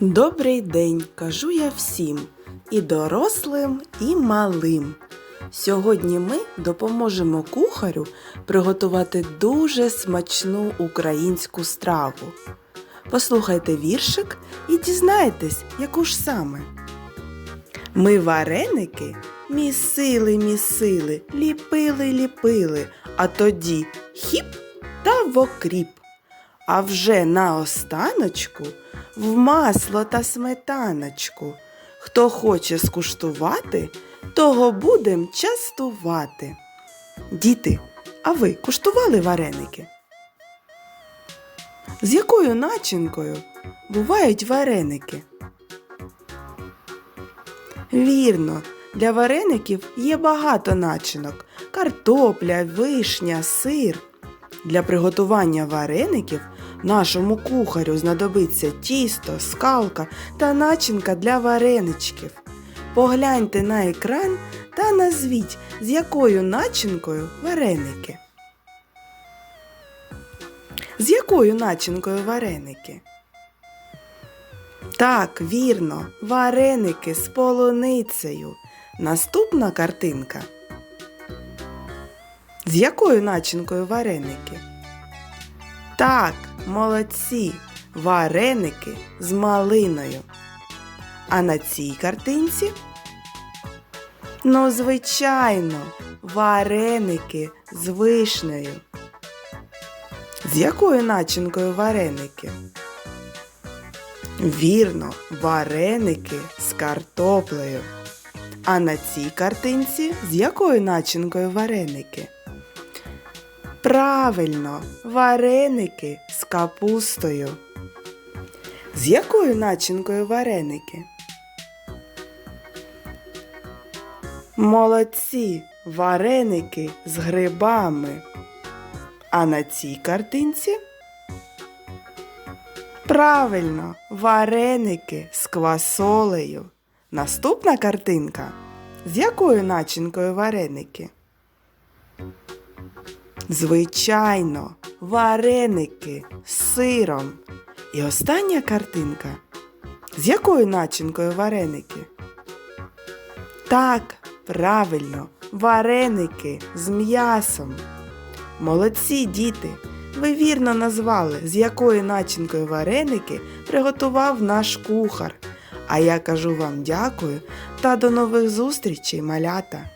Добрий день, кажу я всім, і дорослим, і малим. Сьогодні ми допоможемо кухарю приготувати дуже смачну українську страву. Послухайте віршик і дізнайтесь, яку ж саме. Ми вареники місили, місили, ліпили, ліпили, а тоді хіп та в окріп. А вже наостаночку в масло та сметаночку. Хто хоче скуштувати, того будем частувати. Діти, а ви куштували вареники? З якою начинкою бувають вареники? Вірно, для вареників є багато начинок: картопля, вишня, сир. Для приготування вареників нашому кухарю знадобиться тісто, скалка та начинка для вареничків. Погляньте на екран та назвіть, з якою начинкою вареники. З якою начинкою вареники? Так, вірно, вареники з полуницею. Наступна картинка. З якою начинкою вареники? Так, молодці, вареники з малиною. А на цій картинці? Ну, звичайно, вареники з вишнею. З якою начинкою вареники? Вірно, вареники з картоплею. А на цій картинці з якою начинкою вареники? Правильно, вареники з капустою. З якою начинкою вареники? Молодці, вареники з грибами. А на цій картинці? Правильно, вареники з квасолею. Наступна картинка. З якою начинкою вареники? Звичайно, вареники з сиром. І остання картинка. З якою начинкою вареники? Так, правильно, вареники з м'ясом. Молодці діти! Ви вірно назвали, з якою начинкою вареники приготував наш кухар. А я кажу вам дякую та до нових зустрічей, малята!